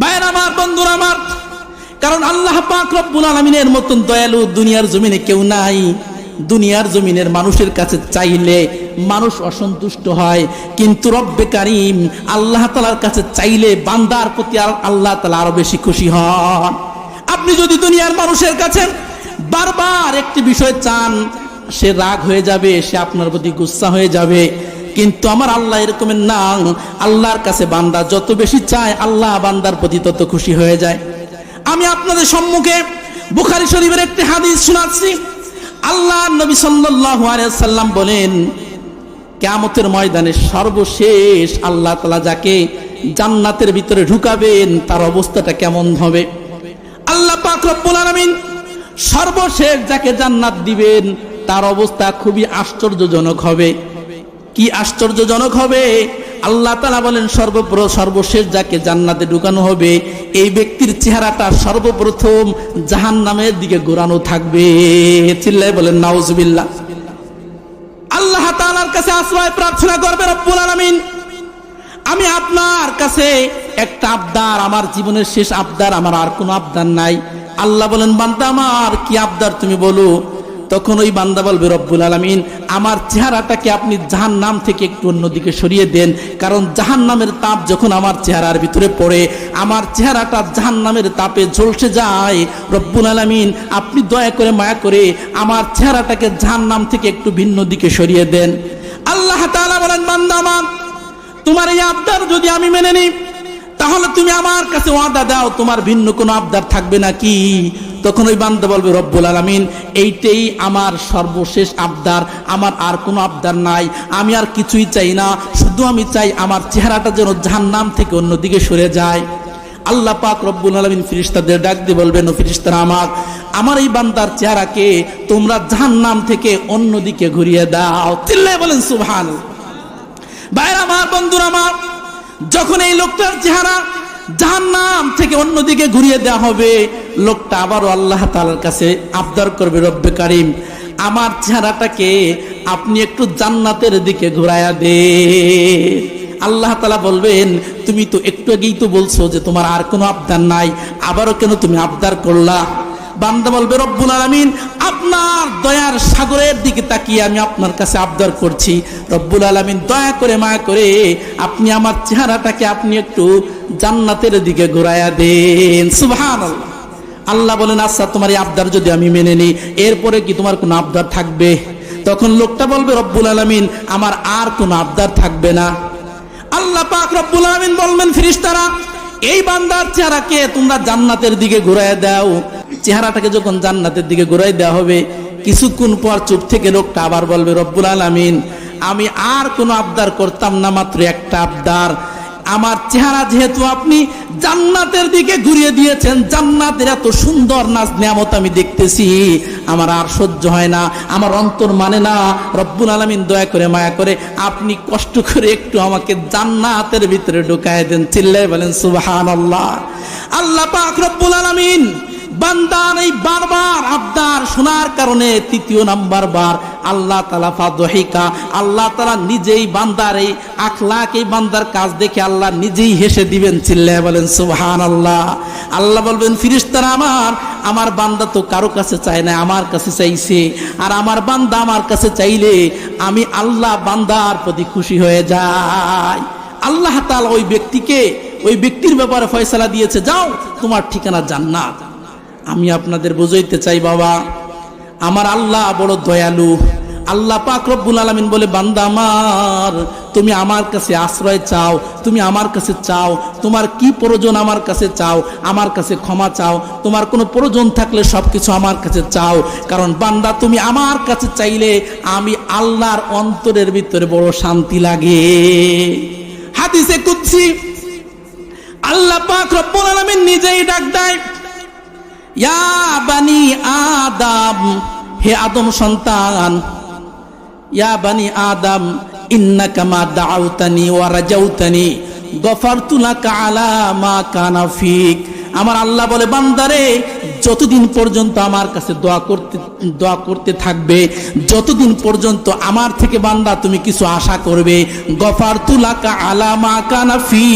ভাইয়ের আমার, বন্ধুরা আমার, কারণ আল্লাহ পাক রব্বুল আলমিনের মতন দয়ালু দুনিয়ার জমিনে কেউ নাই। দুনিয়ার জমিনের মানুষের কাছে চাইলে মানুষ অসন্তুষ্ট হয়, কিন্তু রব্বে কারিম আল্লাহ তালার কাছে চাইলে বান্দার প্রতি আল্লাহ তালা আরও বেশি খুশি হন। আপনি যদি দুনিয়ার মানুষের কাছে বারবার একটি বিষয় চান, সে রাগ হয়ে যাবে, সে আপনার প্রতি গুসা হয়ে যাবে। কিন্তু আমার আল্লাহ এরকমের না আল্লাহর কাছে বান্দা যত বেশি চায়, আল্লাহ বান্দার প্রতি তত খুশি হয়ে যায়। আমি আপনাদের সম্মুখে বুখারি শরীফের একটি হাদিস শোনাচ্ছি। আল্লাহ নবী সাল্লাম বলেন, কেয়ামতের ময়দানে সর্বশেষ আল্লাহ তালা যাকে জান্নাতের ভিতরে ঢুকাবেন, তার অবস্থাটা কেমন হবে? আল্লাহ পাক সর্বশেষ যাকে জান্নাত দিবেন, তার অবস্থা খুবই আশ্চর্যজনক হবে। কি আশ্চর্যজনক হবে? আল্লাহ তালা বলেন, সর্বপ্র, সর্বশেষ যাকে জান্নাতে ঢুকানো হবে, এই ব্যক্তির চেহারাটা সর্বপ্রথম জাহান নামের দিকে ঘোরানো থাকবে। চিল্লাই বলেন, নাউজবিল্লাহ। আল্লাহ তাআলার কাছে আশ্রয় প্রার্থনা করবে রব্বুল আলামিন। আমি আপনার কাছে একটা আবদার, আমার জীবনের শেষ আবদার, আমার আর কোনো আবদার নাই। আল্লাহ বলেন, বান্দা আমার, কি আবদার তুমি বলো? তখন ওই বান্দা বলবে, রব্বুল আলমিন, আমার চেহারাটাকে আপনি জাহান নাম থেকে একটু অন্যদিকে সরিয়ে দেন। কারণ জাহান নামের তাপ যখন আমার চেহারার ভিতরে পড়ে, আমার চেহারাটা জাহান নামের তাপে ঝলসে যায়। রব্বুল আলমিন, আপনি দয়া করে মায়া করে আমার চেহারাটাকে জাহান নাম থেকে একটু ভিন্ন দিকে সরিয়ে দেন। আল্লাহ তাআলা বলেন, বান্দা আমার, তোমার এই আবদার যদি আমি মেনে নিই, তাহলে তুমি আমার কাছে ওয়াদা দাও, তোমার ভিন্ন কোনো আবদার থাকবে নাকি? তখন ওই বান্দা বলবে, রব্বুল আলামিন, এইটাই আমার সর্বশেষ আবদার। আমার আর কোনো আবদার নাই। আমি আর কিছুই চাই না। শুধু আমি চাই আমার চেহারাটা যেন জাহান্নাম থেকে অন্যদিকে সরে যায়। আল্লাহ পাক রব্বুল আলমিন ফিরিস্তাদের ডাক দিয়ে বলবেন ফিরিস্তারা আমার আমার এই বান্দার চেহারাকে তোমরা জাহান্নাম থেকে অন্যদিকে ঘুরিয়ে দাও। চিল্লায় বলেন সুবহান বাইরে আমার, বন্ধুরা আমার, যখন এই লোকটার চেহারা জাহান্নাম থেকে অন্যদিকে ঘুরিয়ে দেওয়া হবে। লোকটা আবারও আল্লাহ তাআলার কাছে আবদার করবে, রব্বে কারিম, আমার চেহারাটাকে আপনি একটু জান্নাতের দিকে ঘুরাইয়া দে আল্লাহ তালা বলবেন, তুমি তো একটু আগেই তো বলছো যে তোমার আর কোনো আবদার নাই, আবারও কেন তুমি আবদার করলা? বান্দা বলবে, রব্বুল আলমিন, আপনার দয়ার সাগরের দিকে তাকিয়ে আমি আপনার কাছে আবদার করছি। রব্বুল আলমিন, দয়া করে মায়া করে আপনি আমার চেহারাটাকে আপনি একটু জান্নাতের দিকে ঘোরাইয়া দেন। সুবহান আল্লাহ বলেন আচ্ছা তোমার এই আবদার যদি আমি মেনে নিই, এরপরে কি তোমার কোনো আবদার থাকবে? তখন লোকটা বলবে, রব্বুল আলমিন, আমার আর কোনো আবদার থাকবে না। আল্লাহ পাক রব্বুল আলামিন বলবেন ফিরিস্তারা এই বান্দার চেহারাকে তোমরা জান্নাতের দিকে ঘুরাই দাও। চেহারাটাকে যখন জান্নাতের দিকে ঘুরাই দেওয়া হবে, কিছুক্ষণ পর চুপ থেকে লোকটা আবার বলবে, রব্বুল আলামিন, আমি আর কোনো আবদার করতাম না, মাত্র একটা আবদার। আমার চেহারা যেহেতু আপনি জান্নাতের দিকে ঘুরিয়ে দিয়েছেন, জান্নাতের এত সুন্দর নাচ নিয়ামত আমি দেখতেছি। আমার আর সহ্য হয় না, আমার অন্তর মানে না, রব্বুল আলমিন দয়া করে মায়া করে আপনি কষ্ট করে একটু আমাকে জান্নাতের ভিতরে ঢুকায় দেন। চিল্লাই বলেন সুবাহান আল্লাহ আল্লাহ পাক রব্বুল আলমিন বান্দার এই বারবার আবদার শোনার কারণে তৃতীয় নাম্বার বার আল্লাহ তালা ফাদহিকা, আল্লাহ তালা নিজেই বান্দার এই আখলাক, এই বান্দার কাজ দেখে আল্লাহ নিজেই হেসে দিবেন, চিল্লায় বলেন সুবহান আল্লাহ আল্লাহ বলবেন, ফিরিস্তারা আমার আমার বান্দা তো কারও কাছে চায় না, আমার কাছে চাইছে। আর আমার বান্দা আমার কাছে চাইলে আমি আল্লাহ বান্দার প্রতি খুশি হয়ে যাই। আল্লাহ তালা ওই ব্যক্তিকে, ওই ব্যক্তির ব্যাপারে ফয়সালা দিয়েছে, যাও, তোমার ঠিকানা জান্নাত। আমি আপনাদের বুঝাইতে চাই, বাবা। আমার আল্লাহ বড় দয়ালু। আল্লাহ পাক রব্বুল আলামিন বলে, বান্দা আমার, তুমি আমার কাছে আশ্রয় চাও, তুমি আমার কাছে চাও, তোমার কি প্রয়োজন আমার কাছে চাও, আমার কাছে ক্ষমা চাও, তোমার কোনো প্রয়োজন থাকলে সবকিছু আমার কাছে চাও। কারণ বান্দা, তুমি আমার কাছে চাইলে আমি আল্লাহর অন্তরের ভিতরে বড় শান্তি লাগে। হাদিসে কুদসি। আল্লাহ পাক রব্বুল আলামিন নিজেই ডাক দেয় বানি আদাম, হে আদম সন্তান। ইয়া বানি আদম ইন্না কামা দাউতানি ওয়া রাজাউতানি, গফারতু লাকা আলা মা কানা আমার আল্লাহ বলে, বান্দারে যতদিন পর্যন্ত আমার কাছে দোয়া করতে দোয়া করতে থাকবে, যতদিন পর্যন্ত আমার থেকে বান্দা তুমি কিছু আশা করবে গফার তুলাকা আলামা কানাফি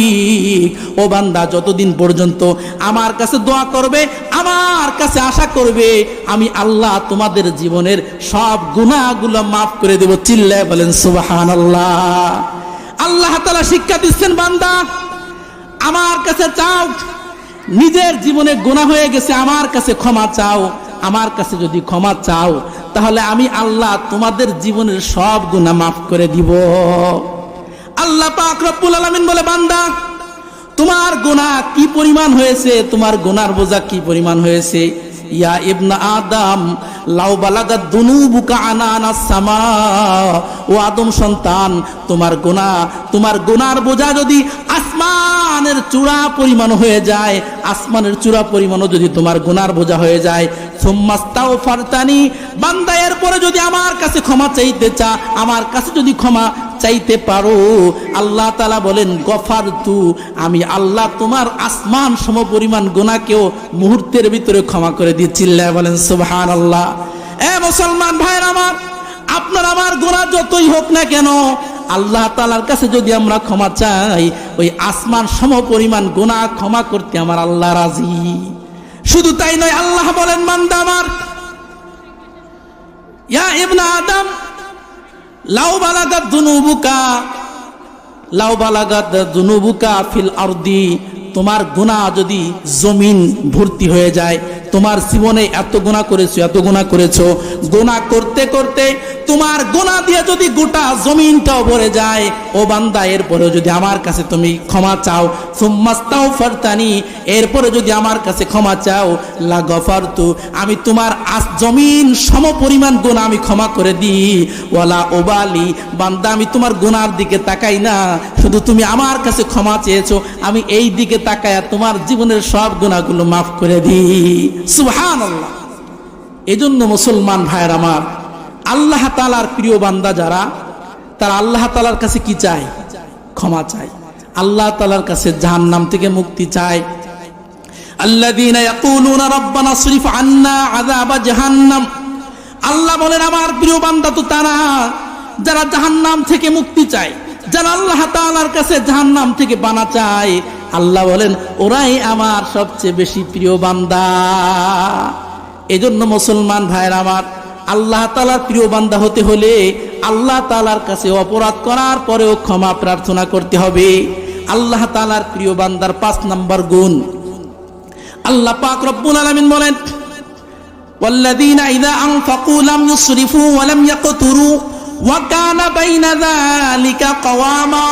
ও বান্দা, যতদিন পর্যন্ত আমার কাছে দোয়া করবে, আমার কাছে আশা করবে, আমি আল্লাহ তোমাদের জীবনের সব গুণাগুলো মাফ করে দেব। চিল্লায় বলেন সুবাহান আল্লাহ আল্লাহ তালা শিক্ষা দিচ্ছেন, বান্দা, আমার কাছে চাও নিজের জীবনে গোনা হয়ে গেছে, আমার কাছে ক্ষমা চাও, আমার কাছে যদি ক্ষমা চাও, তাহলে আমি আল্লাহ তোমাদের জীবনের সব গুণা মাফ করে দিব। আল্লাহ আলামিন বলে, বান্দা, তোমার গোনা কি পরিমাণ হয়েছে? তোমার গোনার বোঝা কি পরিমাণ হয়েছে? ইয়া ইবনা আদম, লাউ বালাগা দুনুবুকা আনানা সামা। ও আদম সন্তান, তোমার গোনা তোমার গোনার বোঝা যদি আসমানের চূড়া পরিমাণ হয়ে যায়। আসমানের চূড়া পরিমাণও যদি তোমার গোনার বোঝা হয়ে যায়। সোম্মাস্তাও ফারতানি বান্দা, এরপরে যদি আমার কাছে ক্ষমা চাইতে চা, আমার কাছে যদি ক্ষমা চাইতে পারো, আল্লাহ তালা বলেন গফার তু আমি আল্লাহ তোমার আসমান সম পরিমাণ গোনাকেও মুহূর্তের ভিতরে ক্ষমা করে দিয়ে চিল্লায় বলেন সুবহান আল্লাহ এ মুসলমান ভাইয়ের আমার, আপনার আমার গোনা যতই হোক না কেন আল্লাহ তালার কাছে যদি আমরা ক্ষমা চাই, ওই আসমান সম পরিমাণ গোনা ক্ষমা করতে আমার আল্লাহ রাজি। শুধু তাই নয়, আল্লাহ বলেন মান্দা আমার, ইয়া ইবনা আদম, লাউ বালাগাত দুনুবুকা, লাউ বালাগাত দুনুবুকা ফিল আরদি, তোমার গুণা যদি জমিন ভর্তি হয়ে যায় তোমার জীবনে এত গুণা করেছ, এত গুণা করেছ। গুণা করতে করতে তোমার গোনা দিয়ে যদি গোটা জমিনটাও ভরে যায়, ও বান্দা এরপরে যদি আমার কাছে তুমি ক্ষমা চাও সুম্মাস্তাও ফারতানি এরপরে যদি আমার কাছে ক্ষমা চাও, লা গফারতু, আমি তোমার আস জমিন সম পরিমাণ গুণা আমি ক্ষমা করে দিই, ওয়ালা ওবালি, বান্দা, আমি তোমার গোনার দিকে তাকাই না, শুধু তুমি আমার কাছে ক্ষমা চেয়েছো, আমি এই দিকে তাকায়া তোমার জীবনের সব গুণাগুলো মাফ করে দিই। সুবহান আল্লাহ এজন্য মুসলমান ভাইয়ের আমার আল্লাহ তালার প্রিয় বান্দা যারা তারা আল্লাহ তালার কাছে কি চায় ক্ষমা চায় আল্লাহ তালার কাছে জাহান্নাম থেকে মুক্তি চায় الذين يقولون ربنا اصرف عنا عذاب جهنم আল্লাহ বলেন আমার প্রিয় বান্দা তো তারা যারা জাহান্নাম থেকে মুক্তি চায় যারা আল্লাহ তাআলার কাছে জাহান্নাম থেকে বানা চায় আল্লাহ বলেন ওরাই আমার সবচেয়ে বেশি প্রিয় বান্দা এজন্য মুসলমান ভাইয়ের আমার আল্লাহ তালার প্রিয় বান্দা হতে হলে আল্লাহ তালার কাছে অপরাধ করার পরেও ক্ষমা প্রার্থনা করতে হবে আল্লাহ তালার প্রিয় বান্দার পাঁচ নাম্বার গুণ আল্লাহ পাক রব্বুল আলামিন বলেন والذين إذا أنفقوا لم يسرفوا ولم يقتروا وكان بين ذلك قواما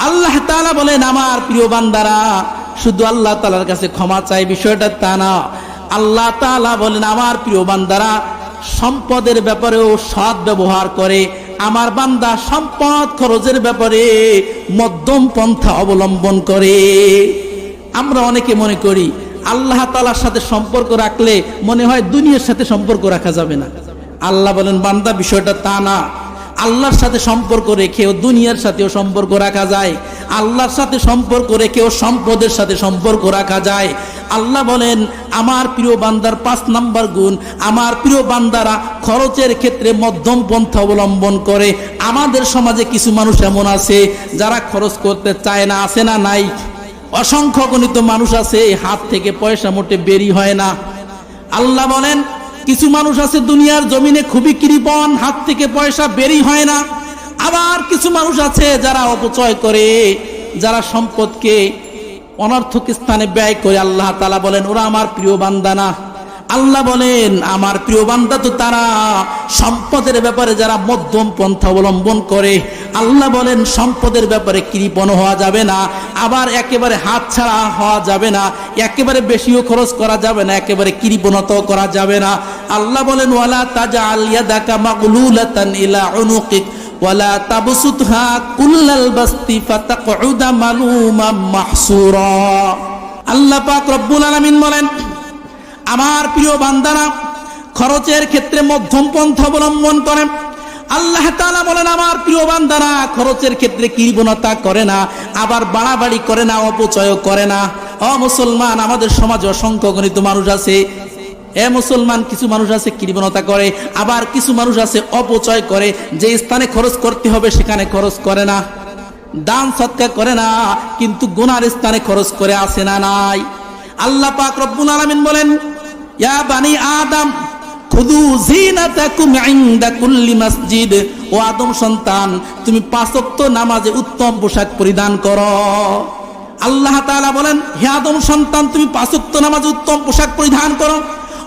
আল্লাহ তালা বলেন, আমার প্রিয় বান্দারা, শুধু আল্লাহ তালার কাছে ক্ষমা চাই, বিষয়টা তা না। আল্লাহ তালা বলেন, আমার প্রিয় বান্দারা, সম্পদের ব্যাপারেও সৎ ব্যবহার করে। আমার বান্দা সম্পদ খরচের ব্যাপারে মধ্যম পন্থা অবলম্বন করে। আমরা অনেকে মনে করি, আল্লাহ তালার সাথে সম্পর্ক রাখলে মনে হয় দুনিয়ার সাথে সম্পর্ক রাখা যাবে না। আল্লাহ বলেন, বান্দা, বিষয়টা তা না। আল্লাহর সাথে সম্পর্ক রেখেও দুনিয়ার সাথেও সম্পর্ক রাখা যায়। আল্লাহর সাথে সম্পর্ক রেখেও সম্পদের সাথে সম্পর্ক রাখা যায়। আল্লাহ বলেন, আমার প্রিয় বান্দার পাঁচ নাম্বার গুণ, আমার প্রিয় বান্দারা খরচের ক্ষেত্রে মধ্যম পন্থা অবলম্বন করে। আমাদের সমাজে কিছু মানুষ এমন আছে, যারা খরচ করতে চায় না, আছে না নাই? অসংখ্য গণিত মানুষ আছে হাত থেকে পয়সা মোটে বেরি হয় না। আল্লাহ বলেন কিছু মানুষ আছে দুনিয়ার জমিনে খুবই কৃপন হাত থেকে পয়সা বেরি হয় না। আবার কিছু মানুষ আছে যারা অপচয় করে, যারা সম্পদকে অনর্থক স্থানে ব্যয় করে। আল্লাহ তালা বলেন, ওরা আমার প্রিয় বান্দা না। আল্লাহ বলেন, আমার প্রিয় বান্দা তো তারা সম্পদের ব্যাপারে যারা মধ্যম পন্থা অবলম্বন করে, আল্লাহ বলেন সম্পদের ব্যাপারে কৃপণ হওয়া যাবে না, আবার একেবারে হাত ছাড়া হওয়া যাবে না, একেবারে বেশিও খরচ করা যাবে না, একেবারে কৃপণতাও করা যাবে না। আল্লাহ বলেন, ওয়ালা তাজা আলিয়া দাকা মাগলুলাতান ইলা উনুকিক, ওয়ালা তাবসুতহা কুল্লাল বাস্তি ফাতাকউদা মালুমাম মাহসুরা। আল্লাহ পাক রব্বুল আলামিন বলেন আমার প্রিয় বান্দারা, খরচের ক্ষেত্রে মধ্যম পন্থা অবলম্বন করেন। আল্লাহ তাআলা বলেন, আমার প্রিয় বান্দারা, খরচের ক্ষেত্রে কৃপণতা করে না, আবার বাড়াবাড়ি করে না অপচয় করে না। অ মুসলমান, আমাদের সমাজে অসংখ্য গণিত মানুষ আছে। এ মুসলমান, কিছু মানুষ আছে কৃপণতা করে, আবার কিছু মানুষ আছে অপচয় করে। যে স্থানে খরচ করতে হবে, সেখানে খরচ করে না। দান, সৎকার করে না, কিন্তু গুনার স্থানে খরচ করে আসে না, নাই। আল্লাহ পাক রব্বুল আলামিন বলেন ইয়া বানি আদম খুদু জিনাতাকুম ইনদা কুল্লি মসজিদ। ও আদম সন্তান, তুমি পাঁচ নামাজে উত্তম পোশাক পরিধান করো। আল্লাহ তাআলা বলেন, হে আদম সন্তান, তুমি পাঁচ নামাজে উত্তম পোশাক পরিধান করো।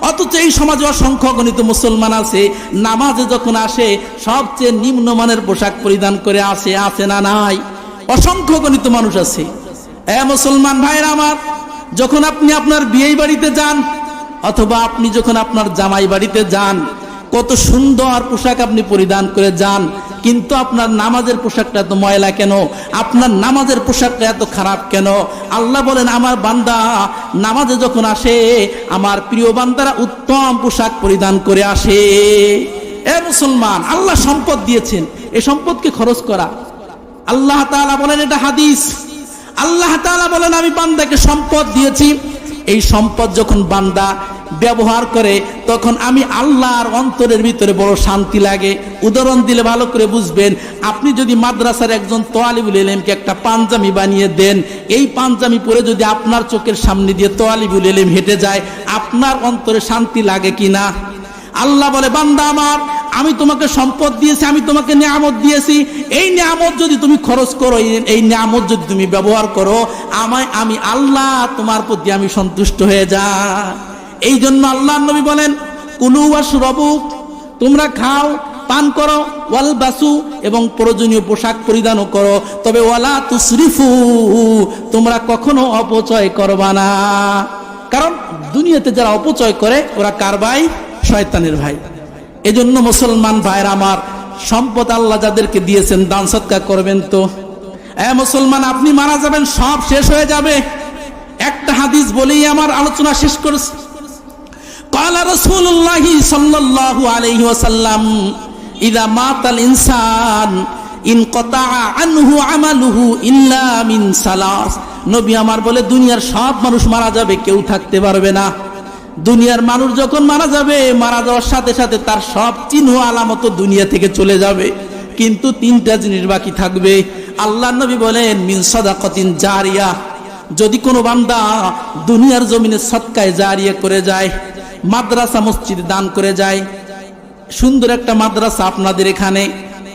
অথচ এই সমাজে অসংখ্য গণিত মুসলমান আছে, নামাজে যখন আসে, সবচেয়ে নিম্নমানের পোশাক পরিধান করে আসে আসে না নাই? অসংখ্য গণিত মানুষ আছে। এ মুসলমান ভাইরা আমার, যখন আপনি আপনার বিয়ে বাড়িতে যান অথবা আপনি যখন আপনার জামাই বাড়িতে যান, কত সুন্দর পোশাক আপনি পরিধান করে যান, কিন্তু আপনার নামাজের পোশাকটা এত ময়লা কেন? আপনার নামাজের পোশাকটা এত খারাপ কেন? আল্লাহ বলেন, আমার বান্দা নামাজে যখন আসে, আমার প্রিয় বান্দারা উত্তম পোশাক পরিধান করে আসে। এ মুসলমান, আল্লাহ সম্পদ দিয়েছেন, এ সম্পদকে খরচ করা। আল্লাহ তালা বলেন, এটা হাদিস। আল্লাহ তালা বলেন, আমি বান্দাকে সম্পদ দিয়েছি এই সম্পদ যখন বান্দা ব্যবহার করে, তখন আমি আল্লাহর অন্তরের ভিতরে বড় শান্তি লাগে। উদাহরণ দিলে ভালো করে বুঝবেন, আপনি যদি মাদ্রাসার একজন তোয়ালিবুল এলেমকে একটা পাঞ্জামি বানিয়ে দেন, এই পাঞ্জামি পরে যদি আপনার চোখের সামনে দিয়ে তোয়ালিবুল এলেম হেঁটে যায়, আপনার অন্তরে শান্তি লাগে কি না আল্লাহ বলে, বান্দা আমার আমি তোমাকে সম্পদ দিয়েছি, আমি তোমাকে নিয়ামত দিয়েছি। এই নিয়ামত যদি তুমি খরচ করো, এই- নিয়ামত যদি তুমি ব্যবহার করো, আমায় আমি আল্লাহ তোমার প্রতি আমি সন্তুষ্ট হয়ে যা। এই জন্য আল্লাহ নবী বলেন, কুলু রবু তোমরা খাও, পান করো, ওয়াল বাসু, এবং প্রয়োজনীয় পোশাক পরিধানও করো। তবে ওয়ালা তুসরিফু, তোমরা কখনো অপচয় করবা না। কারণ দুনিয়াতে যারা অপচয় করে, ওরা কার ভাই? শয়তানের ভাই। এজন্য মুসলমান ভাইরা আমার, সম্পদ আল্লাহ যাদেরকে দিয়েছেন দান সৎকার করবেন তো। এ মুসলমান, আপনি মারা যাবেন, সব শেষ হয়ে যাবে। একটা হাদিস বলেই আমার আলোচনা শেষ করেছে। কালা রসুল্লাহ সাল্লাল্লাহু আলাইহি ওয়াসাল্লাম, ইদা মাতাল ইনসান, ইন কতা আনহু আমালুহু ইল্লা মিন সালাস। নবী আমার বলে, দুনিয়ার সব মানুষ মারা যাবে, কেউ থাকতে পারবে না। দুনিয়ার মানুষ যখন মারা যাবে, মারা যাওয়ার সাথে সাথে তার সব চিহ্ন আলামত দুনিয়া থেকে চলে যাবে। কিন্তু তিনটা জিনিস বাকি থাকবে। আল্লাহ নবী বলেন, মিন সদাকতিন জারিয়া। যদি কোনো বান্দা দুনিয়ার জমিনে সৎকায় জারিয়া করে যায়, মাদ্রাসা মসজিদ দান করে যায়, সুন্দর একটা মাদ্রাসা আপনাদের এখানে,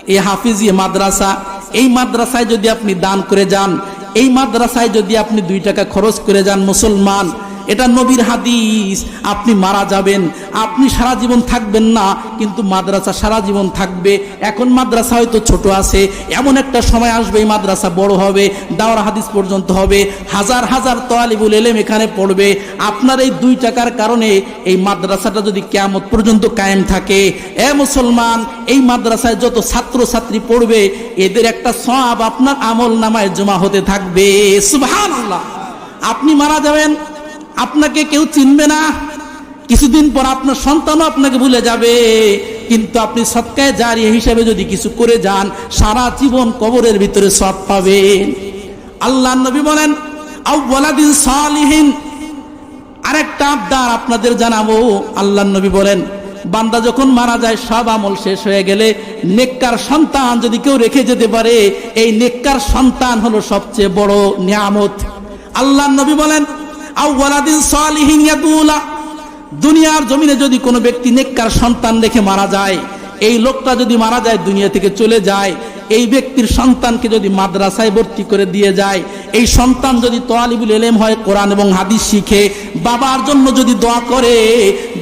এই হাফিজি মাদ্রাসা, এই মাদ্রাসায় যদি আপনি দান করে যান, এই মাদ্রাসায় যদি আপনি দুই টাকা খরচ করে যান মুসলমান এটা নবীর হাদিস। আপনি মারা যাবেন, আপনি সারা জীবন থাকবেন না, কিন্তু মাদ্রাসা সারা জীবন থাকবে। এখন মাদ্রাসা হয়তো ছোট আছে, এমন একটা সময় আসবে এই মাদ্রাসা বড় হবে, দাওয়ার হাদিস পর্যন্ত হবে, হাজার হাজার তোয়ালিবুল এলেম এখানে পড়বে। আপনার এই দুই টাকার কারণে এই মাদ্রাসাটা যদি কেয়ামত পর্যন্ত কায়েম থাকে। এ মুসলমান, এই মাদ্রাসায় যত ছাত্র ছাত্রী পড়বে, এদের একটা সব আপনার আমল নামায় জমা হতে থাকবে। সুবহানাল্লাহ। আপনি মারা যাবেন আপনাকে কেউ চিনবে না। কিছুদিন পর আপনার সন্তানও আপনাকে ভুলে যাবে। কিন্তু আপনি সৎকায় জারিয়া হিসাবে যদি কিছু করে যান, সারা জীবন কবরের ভিতরে সৎ পাবেন। আল্লাহ নবী বলেন আউ্লাদিন সালিহীন। আরেকটা আবদার আপনাদের জানাব। আল্লাহ নবী বলেন, বান্দা যখন মারা যায়, সব আমল শেষ হয়ে গেলে নেককার সন্তান যদি কেউ রেখে যেতে পারে, এই নেককার সন্তান হলো সবচেয়ে বড় নিয়ামত। আল্লাহ নবী বলেন দুনিয়ার জমিনে যদি কোনো ব্যক্তি নেককার সন্তান রেখে মারা যায়, এই লোকটা যদি মারা যায়, দুনিয়া থেকে চলে যায়, এই ব্যক্তির সন্তানকে যদি মাদ্রাসায় ভর্তি করে দিয়ে যায়, এই সন্তান যদি তোয়ালিবুল এলেম হয়, কোরআন এবং হাদিস শিখে, বাবার জন্য যদি দোয়া করে,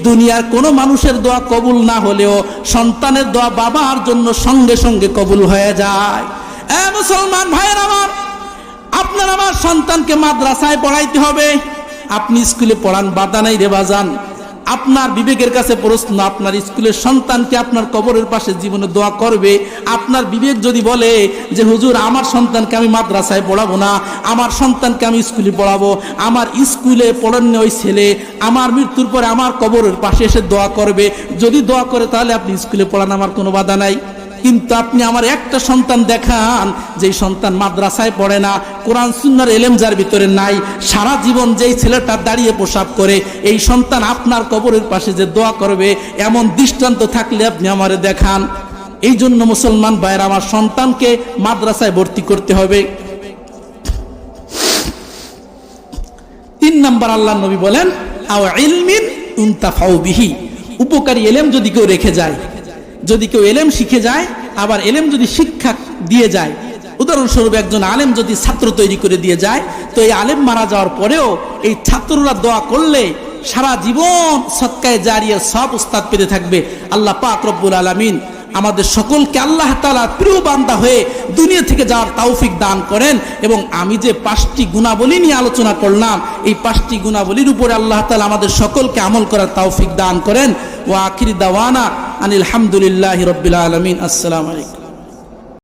দুনিয়ার কোনো মানুষের দোয়া কবুল না হলেও সন্তানের দোয়া বাবার জন্য সঙ্গে সঙ্গে কবুল হয়ে যায়। মুসলমান ভাইয়ের আমার, আপনার আমার সন্তানকে মাদ্রাসায় পড়াইতে হবে। আপনি স্কুলে পড়ান, বাধা নাই রে বাজান। আপনার বিবেকের কাছে প্রশ্ন, আপনার স্কুলের সন্তানকে আপনার কবরের পাশে জীবনে দোয়া করবে। আপনার বিবেক যদি বলে যে, হুজুর, আমার সন্তানকে আমি মাদ্রাসায় পড়াবো না, আমার সন্তানকে আমি স্কুলে পড়াবো, আমার স্কুলে পড়ানো ওই ছেলে, আমার মৃত্যুর পরে আমার কবরের পাশে এসে দোয়া করবে। যদি দোয়া করে তাহলে আপনি স্কুলে পড়ান, আমার কোনো বাধা নাই। কিন্তু আপনি আমার একটা সন্তান দেখান, যেই সন্তান মাদ্রাসায় পড়ে না, কোরআন সুন্নার এলেম যার ভিতরে নাই, সারা জীবন যেই ছেলেটা দাঁড়িয়ে পোশাক করে, এই সন্তান আপনার কবরের পাশে যে দোয়া করবে, এমন দৃষ্টান্ত থাকলে আপনি আমারে দেখান। এই জন্য মুসলমান ভাইয়ের, আমার সন্তানকে মাদ্রাসায় ভর্তি করতে হবে। তিন নাম্বার আল্লাহ নবী বলেন উপকারী এলেম যদি কেউ রেখে যায় যদি কেউ এলেম শিখে যায়, আবার এলেম যদি শিক্ষা দিয়ে যায়, উদাহরণস্বরূপ একজন আলেম যদি ছাত্র তৈরি করে দিয়ে যায়, তো এই আলেম মারা যাওয়ার পরেও এই ছাত্ররা দোয়া করলে সারা জীবন সৎকায় জারিয়ে সব উস্তাদ পেতে থাকবে। আল্লাহ পাক রব্বুল আলমিন আমাদের সকলকে আল্লাহ তালা প্রিয় বান্দা হয়ে দুনিয়া থেকে যাওয়ার তৌফিক দান করেন এবং আমি যে পাঁচটি গুণাবলী নিয়ে আলোচনা করলাম, এই পাঁচটি গুণাবলীর উপরে আল্লাহ তালা আমাদের সকলকে আমল করার তৌফিক দান করেন। ও আখির দাওয়ানা আনিল হামদুলিল্লাহ রবিল আলমিন আসসালামু